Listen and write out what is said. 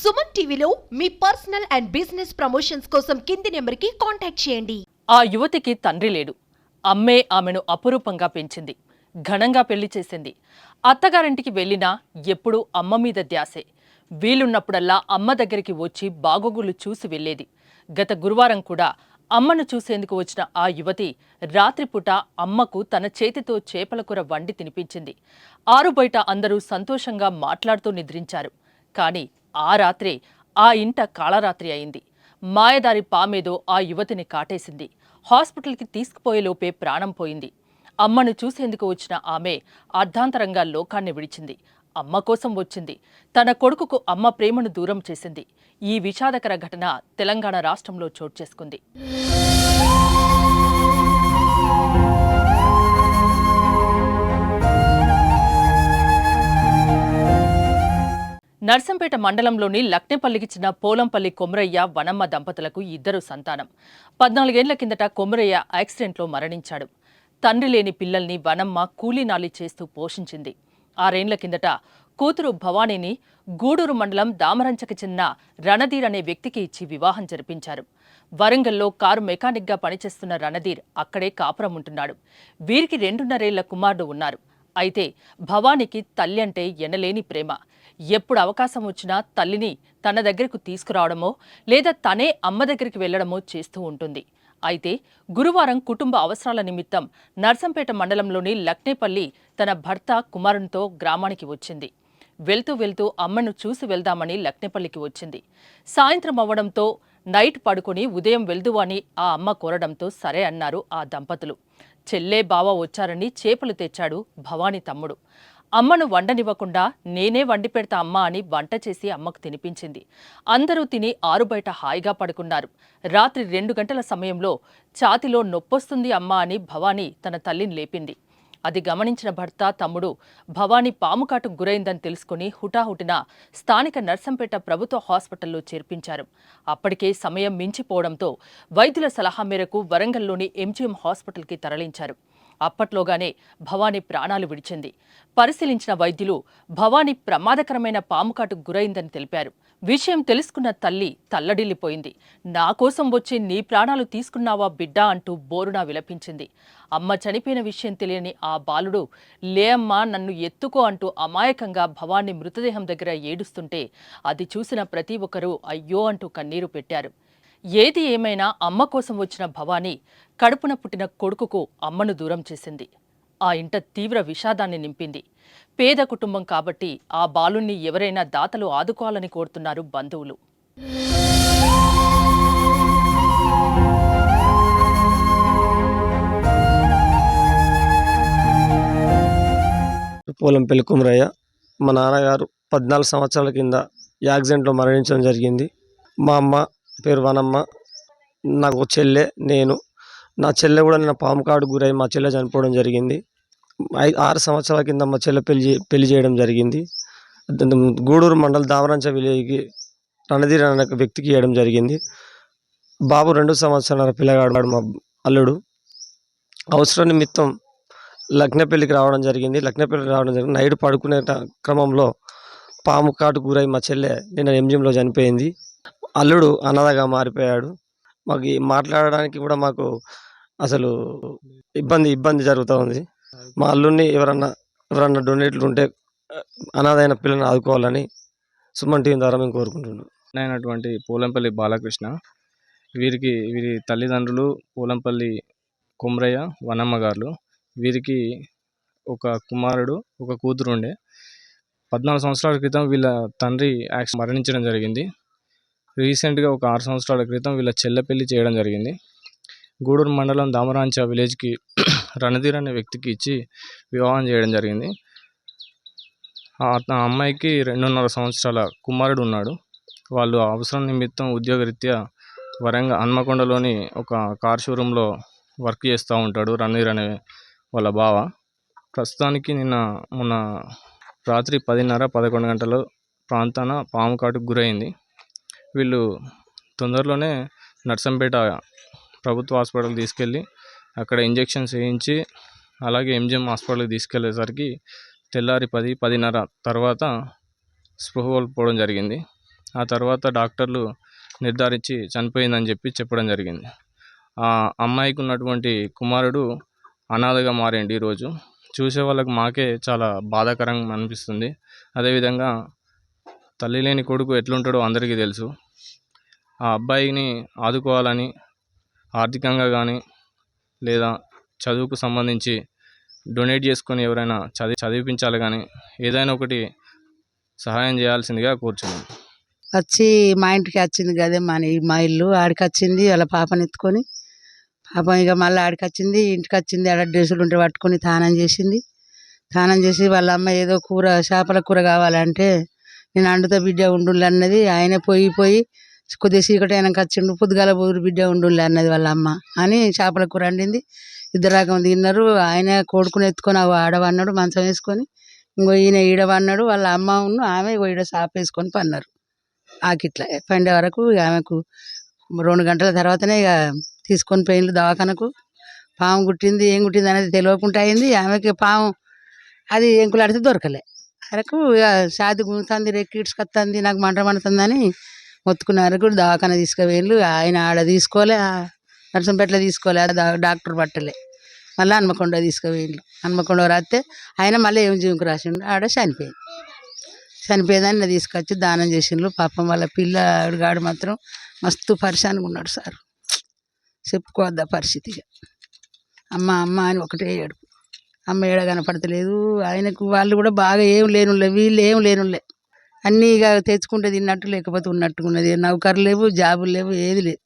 సుమన్ టీవీలో మీ personal and business promotions కోసం కింది నెంబర్కి కాంటాక్ట్ చేయండి. ఆ యువతికి తండ్రి లేడు. అమ్మే ఆమెను అపురూపంగా పెంచింది. ఘనంగా పెళ్ళి చేసింది. అత్తగారింటికి వెళ్ళినా ఎప్పుడూ అమ్మ మీద ధ్యాసే. వీలున్నప్పుడల్లా అమ్మ దగ్గరికి వచ్చి బాగోగులు చూసి వెళ్ళేది. గత గురువారం కూడా అమ్మను చూసేందుకు వచ్చిన ఆ యువతి రాత్రిపూట అమ్మకు తన చేతితో చేపల కూర వండి తినిపించింది. ఆరు బయట అందరూ సంతోషంగా మాట్లాడుతూ నిద్రించారు. కానీ ఆ రాత్రే ఆ ఇంట కాళరాత్రి అయింది. మాయదారి పామేదో ఆ యువతిని కాటేసింది. హాస్పిటల్కి తీసుకుపోయేలోపే ప్రాణం పోయింది. అమ్మను చూసేందుకు వచ్చిన ఆమె అర్ధాంతరంగా లోకాన్ని విడిచింది. అమ్మ కోసం వచ్చింది. తన కొడుకుకు అమ్మ ప్రేమను దూరం చేసింది. ఈ విషాదకర ఘటన తెలంగాణ రాష్ట్రంలో చోటు చేసుకుంది. నర్సంపేట మండలంలోని లక్నేపల్లికి చెందిన పోలంపల్లి కొమరయ్య వనమ్మ దంపతులకు ఇద్దరు సంతానం. పద్నాలుగేళ్ళ కిందట కొమరయ్య యాక్సిడెంట్లో మరణించాడు. తండ్రి లేని పిల్లల్ని వనమ్మ కూలీనాలి చేస్తూ పోషించింది. ఆరేండ్ల కిందట కూతురు భవానీని గూడూరు మండలం దామరంచకి చెందిన రణధీర్ అనే వ్యక్తికి ఇచ్చి వివాహం జరిపించారు. వరంగల్లో కారు మెకానిక్గా పనిచేస్తున్న రణధీర్ అక్కడే కాపురం ఉంటున్నాడు. వీరికి రెండున్నరేళ్ళ కుమారుడు ఉన్నారు. అయితే భవానీకి తల్లి అంటే ఎనలేని ప్రేమ. ఎప్పుడు అవకాశం వచ్చినా తల్లిని తన దగ్గరకు తీసుకురావడమో లేదా తనే అమ్మ దగ్గరికి వెళ్ళడమో చేస్తూ ఉంటుంది. అయితే గురువారం కుటుంబ అవసరాల నిమిత్తం నర్సంపేట మండలంలోని లక్నేపల్లి తన భర్త కుమారునితో గ్రామానికి వచ్చింది. వెళ్తూ వెళ్తూ అమ్మను చూసి వెళ్దామని లక్నేపల్లికి వచ్చింది. సాయంత్రం అవ్వడంతో నైట్ పడుకొని ఉదయం వెళ్దు అని ఆ అమ్మ కోరడంతో సరే అన్నారు ఆ దంపతులు. చెల్లే బావ వచ్చారని చేపలు తెచ్చాడు భవానీ తమ్ముడు. అమ్మను వండనివ్వకుండా నేనే వండి పెడతా అమ్మా అని వంట చేసి అమ్మకు తినిపించింది. అందరూ తిని ఆరు బయట హాయిగా పడుకున్నారు. రాత్రి రెండు గంటల సమయంలో ఛాతిలో నొప్పొస్తుంది అమ్మా అని భవానీ తన తల్లిని లేపింది. అది గమనించిన భర్త తమ్ముడు భవానీ పాముకాటుకు గురైందని తెలుసుకుని హుటాహుటిన స్థానిక నర్సంపేట ప్రభుత్వ హాస్పిటల్లో చేర్పించారు. అప్పటికే సమయం మించిపోవడంతో వైద్యుల సలహా మేరకు వరంగల్లోని ఎంజీఎం హాస్పిటల్కి తరలించారు. అప్పట్లోగానే భవానీ ప్రాణాలు విడిచింది. పరిశీలించిన వైద్యులు భవానీ ప్రమాదకరమైన పాముకాటుకు గురైందని తెలిపారు. విషయం తెలుసుకున్న తల్లి తల్లడిల్లిపోయింది. నా కోసం వచ్చి నీ ప్రాణాలు తీసుకున్నావా బిడ్డా అంటూ బోరునా విలపించింది. అమ్మ చనిపోయిన విషయం తెలియని ఆ బాలుడు లే అమ్మా నన్ను ఎత్తుకో అంటూ అమాయకంగా భవానీ మృతదేహం దగ్గర ఏడుస్తుంటే అది చూసిన ప్రతి ఒక్కరూ అయ్యో అంటూ కన్నీరు పెట్టారు. ఏది ఏమైనా అమ్మ కోసం వచ్చిన భవానీ కడుపున పుట్టిన కొడుకుకు అమ్మను దూరం చేసింది. ఆ ఇంట తీవ్ర విషాదాన్ని నింపింది. పేద కుటుంబం కాబట్టి ఆ బాలుణ్ణి ఎవరైనా దాతలు ఆదుకోవాలని కోరుతున్నారు బంధువులు. పోలం పెళ్ళికుమరయ్య మా నాన్నగారు పద్నాలుగు సంవత్సరాల కింద యాక్సిడెంట్లో మరణించడం జరిగింది. మా అమ్మ పేరు వనమ్మ నాకు చెల్లె నేను నా చెల్లె కూడా నిన్న పాము కాడు గురై మా చెల్లె చనిపోవడం జరిగింది. ఆరు సంవత్సరాల కింద మా చెల్లె పెళ్ళి పెళ్ళి చేయడం జరిగింది. గూడూరు మండల దామరంచ విలేజ్కి రణధీర్ అనే వ్యక్తికి ఇవ్వడం జరిగింది. బాబు రెండు సంవత్సరాల పిల్లగాడు మా అల్లుడు. అవసర నిమిత్తం లగ్నపల్లికి రావడం జరిగింది. లగ్నపల్లికి రావడం జరిగింది. నైట్ పడుకునే క్రమంలో పాము కాటు గురై మా చెల్లె నిన్న ఎంజిఎంలో చనిపోయింది. అల్లుడు అన్నదగా మారిపోయాడు. మాకు ఈ మాట్లాడడానికి కూడా మాకు అసలు ఇబ్బంది ఇబ్బంది జరుగుతూ ఉంది. మా అల్లుడిని ఎవరన్నా ఎవరన్నా డొనేట్లు ఉంటే అనాథైన పిల్లల్ని ఆదుకోవాలని సుమన్ టీవీ ద్వారా మేము కోరుకుంటున్నాం. అయినటువంటి పోలంపల్లి బాలకృష్ణ వీరికి వీరి తల్లిదండ్రులు పోలంపల్లి కుమ్రయ్య వనమ్మ గారు వీరికి ఒక కుమారుడు ఒక కూతురు ఉండే. పద్నాలుగు సంవత్సరాల క్రితం వీళ్ళ తండ్రి యాక్స్ మరణించడం జరిగింది. రీసెంట్గా ఒక ఆరు సంవత్సరాల క్రితం వీళ్ళ చెల్లె పెళ్ళి చేయడం జరిగింది. గూడూరు మండలం దామరాంచ విలేజ్కి రణధీర్ అనే వ్యక్తికి ఇచ్చి వివాహం చేయడం జరిగింది. ఆ అమ్మాయికి రెండున్నర సంవత్సరాల కుమారుడు ఉన్నాడు. వాళ్ళు అవసరం నిమిత్తం ఉద్యోగరీత్యా వరంగల్ హన్మకొండలోని ఒక కార్ షోరూంలో వర్క్ చేస్తూ ఉంటాడు రణధీర్ అనే వాళ్ళ బావ. ప్రస్తుతానికి నిన్న మొన్న రాత్రి పదిన్నర పదకొండు గంటల ప్రాంతాన పాము కాటుకు గురైంది. వీళ్ళు తొందరలోనే నర్సంపేట ప్రభుత్వ హాస్పిటల్ తీసుకెళ్ళి అక్కడ ఇంజెక్షన్స్ వేయించి అలాగే ఎంజిఎం హాస్పిటల్కి తీసుకెళ్ళేసరికి తెల్లారి పది పదిన్నర తర్వాత స్పృహ కోల్పోవడం జరిగింది. ఆ తర్వాత డాక్టర్లు నిర్ధారించి చనిపోయిందని చెప్పి చెప్పడం జరిగింది. ఆ అమ్మాయికి ఉన్నటువంటి కుమారుడు అనాథగా మారండి ఈరోజు. చూసే వాళ్ళకి మాకే చాలా బాధాకరంగా అనిపిస్తుంది. అదేవిధంగా తల్లి లేని కొడుకు ఎట్లుంటాడో అందరికీ తెలుసు. ఆ అబ్బాయిని ఆదుకోవాలని ఆర్థికంగా కానీ లేదా చదువుకు సంబంధించి డొనేట్ చేసుకొని ఎవరైనా చదివి చదివించాలి కానీ ఏదైనా ఒకటి సహాయం చేయాల్సిందిగా కూర్చున్నాం వచ్చి మా ఇంటికి వచ్చింది కదే మన ఈ- మా ఇల్లు. ఆడికి వచ్చింది వాళ్ళ పాపని ఎత్తుకొని. పాపం ఇక మళ్ళీ ఆడికి వచ్చింది ఇంటికి వచ్చింది ఆడ డ్రెస్సులు ఉంటే పట్టుకొని తానం చేసింది. తానం చేసి వాళ్ళ అమ్మ ఏదో కూర చేపల కూర కావాలంటే నేను అండుతో బిడ్డ ఉండులే అన్నది ఆయన పోయి పోయి కొద్దిగా చీకటి అయినాక వచ్చిండు పొద్దుగాల ఊరు బిడ్డ ఉండులే అన్నది వాళ్ళ అమ్మ అని చేపల కూర వండింది. ఇద్దరు రకం తిన్నారు. ఆయన కొడుకుని ఎత్తుకొని ఆడవన్నాడు మంచం వేసుకొని. ఇంకో ఈయన ఈడవన్నాడు వాళ్ళ అమ్మ ఉన్న ఆమె ఈడ సాప వేసుకొని పన్నారు ఆకిట్ల పండే వరకు ఆమెకు రెండు గంటల తర్వాతనే ఇక తీసుకొని పోయిండ్రు దవాఖానకు. పాము కుట్టింది ఏం కుట్టింది అనేది తెలియకుండా అయింది. ఆమెకి పాము అది ఎంకులాడితే దొరకలే. అరకు ఇక షాది గుంతుంది రెక్కిడ్చుకొస్తుంది నాకు మంట మండుతుందని మొత్తుకున్నారు. కూడా దవాఖాన తీసుకుపోయిండ్రు. ఆయన ఆడ తీసుకోలే ఆ నర్సంపేటలో తీసుకోలే ఆడ డాక్టర్ పట్టలే. మళ్ళీ హన్మకొండ తీసుకుపోయిండ్రు. హన్మకొండ రాస్తే ఆయన మళ్ళీ ఏం జీవికి రాసిండు? ఆడ చనిపోయింది చనిపోయేదాన్ని తీసుకొచ్చి దానం చేసిండ్రు. పాపం వాళ్ళ పిల్లగాడు మాత్రం మస్తు పరిశానికి ఉన్నాడు సార్. చెప్పుకోవద్దా పరిస్థితిగా అమ్మ అమ్మ అని ఒకటే ఏడుపు. అమ్మ ఏడ కనపడతలేదు. ఆయనకు వాళ్ళు కూడా బాగా ఏం లేనులే వీళ్ళు ఏం లేనులే. అన్నీ ఇక తెచ్చుకుంటే తిన్నట్టు లేకపోతే ఉన్నట్టుగా ఉన్నది నౌకర్లు లేవు జాబులు లేవు ఏది లేదు.